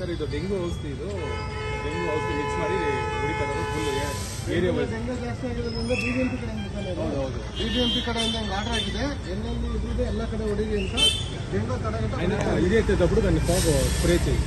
Sir ಇದು dengue ಔಷಧಿ ಇದು. ಡೆಂಗು ಔಷಧಿ ಮಿಕ್ಸ್ ಮಾಡಿ ಹೊಡಿತಾ ಇರೋದು ಏರಿಯಾ ಡೆಂಗು ಜಾಸ್ತಿ ಆಗಿರೋದ್ರಿಂದ ಬಿ ಹೌದು ಬಿ ಆರ್ಡರ್ ಆಗಿದೆ. ಎಲ್ಲ ಕಡೆ ಹೊಡೀರಿ ಅಂತ ಡೆಂಗು ತಡೆಗಟ್ಟ ಇದೇ ಐತೆ ದಬ್ಬಡು ಸ್ಪ್ರೇ ಚೇಂಜ್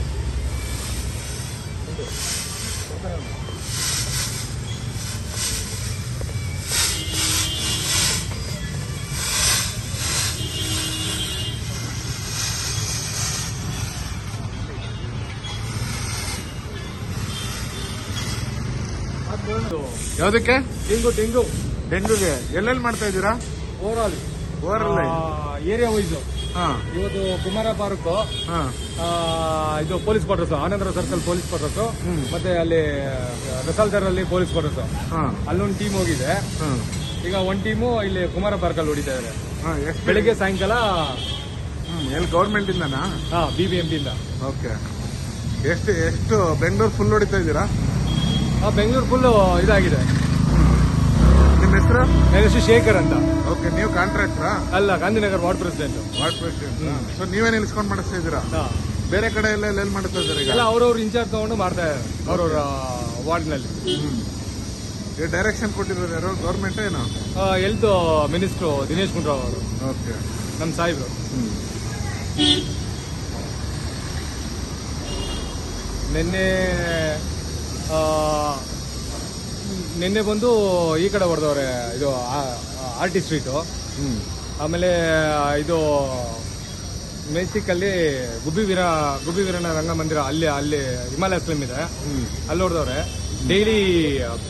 ಯಾವ್ದಕ್ಕೆ? Dengue dengue. ಡೆಂಗುಗೆ. ಎಲ್ಲೆಲ್ಲಿ ಮಾಡ್ತಾ ಇದ್ದೀರಾ? Over all overall area wise. ಹಾ. ಇವತ್ತು ಕುಮಾರ ಪಾರ್ಕ್ ಇದು ಪೊಲೀಸ್ ಕ್ವಾರ್ಟರ್ಸ್ ಆನಂದರ ಸರ್ಕಲ್ ಪೊಲೀಸ್ ಕ್ವಾರ್ಟರ್ಸ್ ಮತ್ತೆ ಅಲ್ಲಿ ರಸಾಲ್ದರ್ ಅಲ್ಲಿ ಪೊಲೀಸ್ ಕ್ವಾರ್ಟರ್ಸ್ ಹಾ. ಅಲ್ಲೊಂದು ಟೀಮ್ ಹೋಗಿದೆ. ಈಗ ಒಂದ್ ಟೀಮು ಇಲ್ಲಿ ಕುಮಾರ ಪಾರ್ಕ್ ಅಲ್ಲಿ ಹೊಡಿತಾ ಇದ್ದಾರೆ ಬೆಳಿಗ್ಗೆ ಸಾಯಂಕಾಲ ಎಲ್ಲಿ ಗೌರ್ಮೆಂಟ್ ಇಂದನಾ? ಹಾ ಬಿ ಬಿ ಎಂ ಪಿಯಿಂದ ಓಕೆ ಎಷ್ಟು ಎಷ್ಟು ಬೆಂಗಳೂರು ಫುಲ್ ಹೊಡಿತಾ ಇದ್ದೀರಾ? ಬೆಂಗಳೂರು ಫುಲ್ ಇದಾಗಿದೆ. ನಿಮ್ಮ ಹೆಸರು? ನನ್ನ ಹೆಸರು ಶೇಖರ್ ಅಂತ. ಓಕೆ ನೀವು ಕಾಂಟ್ರಾಕ್ಟ್ರಾ ಅಲ್ಲ Gandhinagar ward president ward president so ನೀವೇ ನಿಲ್ಸ್ಕೊಂಡು ಮಾಡಿಸ್ತಾ ಇದ್ದೀರಾ? ಬೇರೆ ಕಡೆ ಎಲ್ಲ ಎಲ್ಲಿ ಮಾಡ್ತಾ ಇದ್ದಾರೆ ಈಗ? ಎಲ್ಲ ಅವ್ರವ್ರ ಇನ್ಚಾರ್ಜ್ ತಗೊಂಡು ಮಾಡ್ತಾ ಇದ್ದಾರೆ ಅವ್ರವ್ರ ವಾರ್ಡ್ನಲ್ಲಿ. ಡೈರೆಕ್ಷನ್ ಕೊಟ್ಟಿರೋದು ಯಾರು? ಗೌರ್ಮೆಂಟ್ ಏನು? ಹೆಲ್ತ್ ಮಿನಿಸ್ಟ್ರು ದಿನೇಶ್ ಗುಂಡ್ರಾವ್ ಅವರು. ಓಕೆ ನಮ್ಮ ಸಾಹೇಬ್ರು. ನಿನ್ನೆ ಆ, ನಿನ್ನೆ ಬಂದು ಈ ಕಡೆ ಹೊಡೆದವ್ರೆ ಇದು ಆರ್ ಟಿ ಸ್ಟ್ರೀಟು. ಆಮೇಲೆ ಇದು ಮೇಸಿಕಲ್ಲಿ ಗುಬ್ಬಿ ವೀರ ಗುಬ್ಬಿ ವೀರನ ರಂಗಮಂದಿರ ಅಲ್ಲಿ ಅಲ್ಲಿ ಹಿಮಾಲಯ ಫಿಲ್ಮ್ ಇದೆ. ಹ್ಮ್. ಅಲ್ಲಿ ಹೊಡೆದವ್ರೆ. ಡೈಲಿ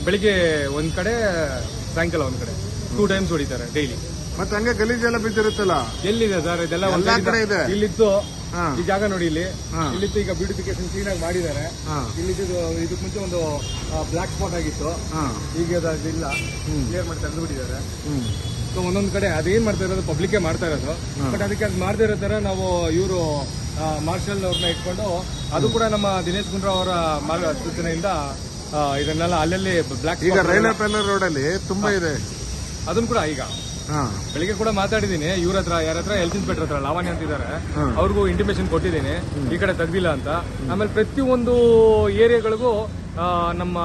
ಬೆಳಿಗ್ಗೆ ಒಂದ್ ಕಡೆ ಸಾಯಂಕಾಲ ಒಂದ್ ಕಡೆ. ಟೂ ಟೈಮ್ಸ್ ಹೊಡಿತಾರೆ ಡೈಲಿ ಮತ್ತೆ ಹಂಗೆ ಗಲೀಜೆಲ್ಲ ಬಿದ್ದಿರುತ್ತಲ್ಲ ಎಲ್ಲಿದೆ ಸರ್? ಇದೆಲ್ಲ ಒಂದ್ ಕಡೆ ಇದೆ. ಇಲ್ಲಿತ್ತು ಈ ಜಾಗ ನೋಡಿ ಇಲ್ಲಿ. ಇಲ್ಲಿ ಈಗ ಬ್ಯೂಟಿಫಿಕೇಶನ್ ಕ್ಲೀನ್ ಆಗಿ ಮಾಡಿದ್ದಾರೆ. ಇಲ್ಲಿ ಇದಕ್ ಇದಕ್ಕೆ ಮುಂಚೆ ಒಂದು ಬ್ಲಾಕ್ ಸ್ಪಾಟ್ ಆಗಿತ್ತು. ಈಗ ಅದು ಅದಿಲ್ಲ. ಕ್ಲಿಯರ್ ಮಾಡಿ ತೆಗೆದು ಬಿಟ್ಟಿದ್ದಾರೆ. ಸೊ ಒಂದೊಂದ್ ಕಡೆ ಅದೇನ್ ಮಾಡ್ತಾ ಇರೋದು ಪಬ್ಲಿಕ್ ಮಾಡ್ತಾ ಇರೋದು. ಬಟ್ ಅದಕ್ಕೆ ಅದು ಮಾಡದೇ ಇರೋ ತರ ನಾವು ಇವರು ಮಾರ್ಷಲ್ ಅವ್ರನ್ನ ಇಟ್ಕೊಂಡು ಅದು ಕೂಡ ನಮ್ಮ ದಿನೇಶ್ ಗುಂಡ್ರಾವ್ ಅವರ ಮಾರ್ಗ ಸೂಚನೆಯಿಂದ ಇದನ್ನೆಲ್ಲ ಅಲ್ಲಲ್ಲಿ ಬ್ಲಾಕ್ ಈಗ ರೈಲ್ವೆ ರೋಡ್ ಅಲ್ಲಿ ತುಂಬಾ ಇದೆ. ಅದನ್ನು ಕೂಡ ಈಗ ಬೆಳಿಗ್ಗೆ ಕೂಡ ಮಾತಾಡಿದೀನಿ ಇವ್ರ ಹತ್ರ ಯಾರ ಹತ್ರ ಹೆಲ್ತ್ ಇನ್ಸ್ಪೆಕ್ಟರ್ ಹತ್ರ ಲಾವಣ್ಯ ಅಂತಿದ್ದಾರೆ. ಅವ್ರಿಗೂ ಇಂಟಿಮೇಷನ್ ಕೊಟ್ಟಿದ್ದೀನಿ ಈ ಕಡೆ ತೆಗ್ದಿಲ್ಲ ಅಂತ. ಆಮೇಲೆ ಪ್ರತಿಯೊಂದು ಏರಿಯಾಗಳಿಗೂ ನಮ್ಮ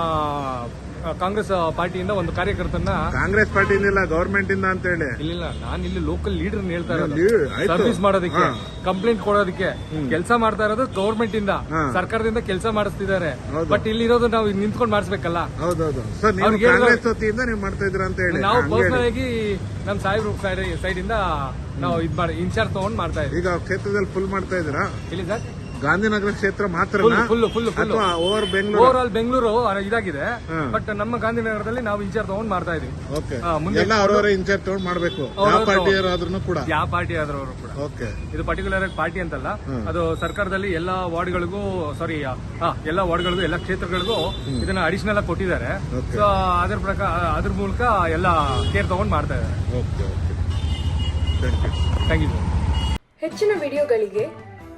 ಕಾಂಗ್ರೆಸ್ ಪಾರ್ಟಿಯಿಂದ ಒಂದು ಕಾರ್ಯಕರ್ತನ ಕಾಂಗ್ರೆಸ್ ಪಾರ್ಟಿನಿಲ್ಲ ಗೌರ್ಮೆಂಟ್ ಇಂದ ಅಂತ ಹೇಳಿ. ಇಲ್ಲ ನಾನು ಇಲ್ಲಿ ಲೋಕಲ್ ಲೀಡರ್ ಹೇಳ್ತಾ ಇರೋದು. ಸರ್ವಿಸ್ ಮಾಡೋದಕ್ಕೆ ಕಂಪ್ಲೇಂಟ್ ಕೊಡೋದಕ್ಕೆ ಕೆಲಸ ಮಾಡ್ತಾ ಇರೋದು ಗೌರ್ಮೆಂಟ್ ಇಂದ. ಸರ್ಕಾರದಿಂದ ಕೆಲಸ ಮಾಡಿಸ್ತಿದ್ದಾರೆ. ಬಟ್ ಇಲ್ಲಿ ಇರೋದು ನಾವು ನಿಂತ್ಕೊಂಡು ಮಾಡಿಸ್ಬೇಕಲ್ಲ? ನೀವು ಪರ್ಸನಲ್. ಆಗಿ ನಮ್ಮ ಸಾಹೇಬ್ರು ಸೈಡ್ ಇಂದ ನಾವು ಇದ್ ಮಾಡಿ ಇನ್ಚಾರ್ಜ್ ತಗೊಂಡ್ ಮಾಡ್ತಾ ಇದ್ದೀವಿ ಈಗ ಕ್ಷೇತ್ರದಲ್ಲಿ ಫುಲ್ ಮಾಡ್ತಾ ಇದ್ದೀರಾ? ಇಲ್ಲಿ ಸರ್? ಗಾಂಧಿನಗರ ಕ್ಷೇತ್ರ ಮಾತ್ರ full over Bengaluru over all Bengaluru ಇದಾಗಿದೆ. ಬಟ್ ನಮ್ಮ ಗಾಂಧಿನಗರದಲ್ಲಿ ನಾವು ಇನ್ಚಾರ್ಜ್ ತಗೊಂಡ್ ಮಾಡ್ತಾ ಇದೀವಿ. ಎಲ್ಲ ಅವ್ರವರ ಇನ್ಚಾರ್ಜ್ ತಗೊಂಡು ಮಾಡ್ಬೇಕು. ಯಾವ ಪಾರ್ಟಿ ಪಾರ್ಟಿಯರಾದ್ರೂ ಕೂಡ. ಯಾವ ಪಾರ್ಟಿ ಆದ್ರೂ ಅವರು ಕೂಡ. ಓಕೆ ಇದು ಪರ್ಟಿಕ್ಯುಲರ್ ಆಗಿ ಪಾರ್ಟಿ ಅಂತಲ್ಲ ಅದು ಸರ್ಕಾರದಲ್ಲಿ ಎಲ್ಲಾ ವಾರ್ಡ್ಗಳಿಗೂ ಸಾರಿ ಎಲ್ಲಾ ವಾರ್ಡ್ಗಳಿಗೂ ಎಲ್ಲಾ ಕ್ಷೇತ್ರಗಳಿಗೂ ಇದನ್ನ ಅಡಿಷನಲ್ ಆಗಿ ಕೊಟ್ಟಿದ್ದಾರೆ. ಸೊ ಅದ್ರ ಪ್ರಕಾರ ಅದ್ರ ಮೂಲಕ ಎಲ್ಲಾ ಕೇರ್ ತಗೊಂಡ್ ಮಾಡ್ತಾ ಇದ್ದಾರೆ. Okay okay thank you thank you sir ಹೆಚ್ಚಿನ ವಿಡಿಯೋಗಳಿಗೆ